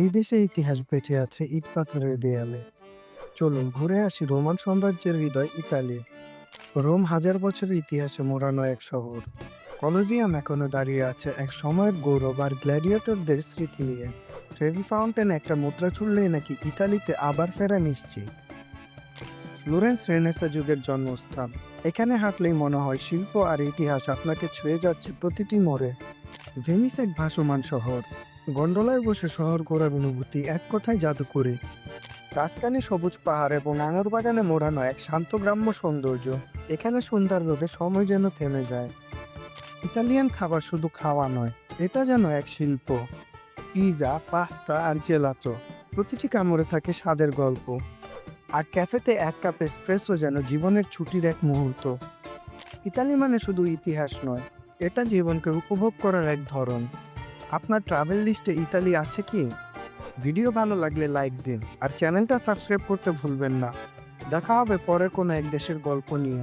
এই দেশের ইতিহাস বেঁচে আছে ইট পাথরের দেয়ালে। চলুন ঘুরে আসি রোমান সাম্রাজ্যের হৃদয় ইতালি রোম হাজার বছরের ইতিহাসে মোড়ানো এক শহর। কলোজিয়াম এখনও দাঁড়িয়ে আছে এক সময়ের গৌরব আর গ্ল্যাডিয়েটরদের স্মৃতি নিয়ে। ট্রেভি ফাউন্টেন একটা মুদ্রা ছুড়লেই নাকি ইতালিতে আবার ফেরা নিশ্চিত। ফ্লোরেন্স রেনেসা যুগের জন্মস্থান। এখানে হাঁটলেই মনে হয় শিল্প আর ইতিহাস আপনাকে ছুঁয়ে যাচ্ছে প্রতিটি মোড়ে। ভেনিস এক ভাসমান শহর। গন্ডোলায় বসে শহর ঘোরার অনুভূতি এক কথায় জাদুকরি। রাজকানি সবুজ পাহাড় এবং আঙুর বাগানে মোড়ানো এক শান্ত গ্রাম্য সৌন্দর্য। এখানে সুন্দর রোদে সময় যেন থেমে যায়। ইতালিয়ান খাবার শুধু খাওয়া নয়, এটা যেন এক শিল্প। পিৎজা পাস্তা আর জেলাটো প্রতিটি কামড়ে থাকে স্বাদের গল্প। আর ক্যাফেতে এক কাপ এসপ্রেসো যেন জীবনের ছুটির এক মুহূর্ত। ইতালি মানে শুধু ইতিহাস নয়, এটা জীবনকে উপভোগ করার এক ধরন। আপনার ট্রাভেল লিস্টে ইতালি আছে কি? ভিডিও ভালো লাগলে লাইক দিন, আর চ্যানেলটা সাবস্ক্রাইব করতে ভুলবেন না। দেখা হবে পরের কোনো এক দেশের গল্প নিয়ে।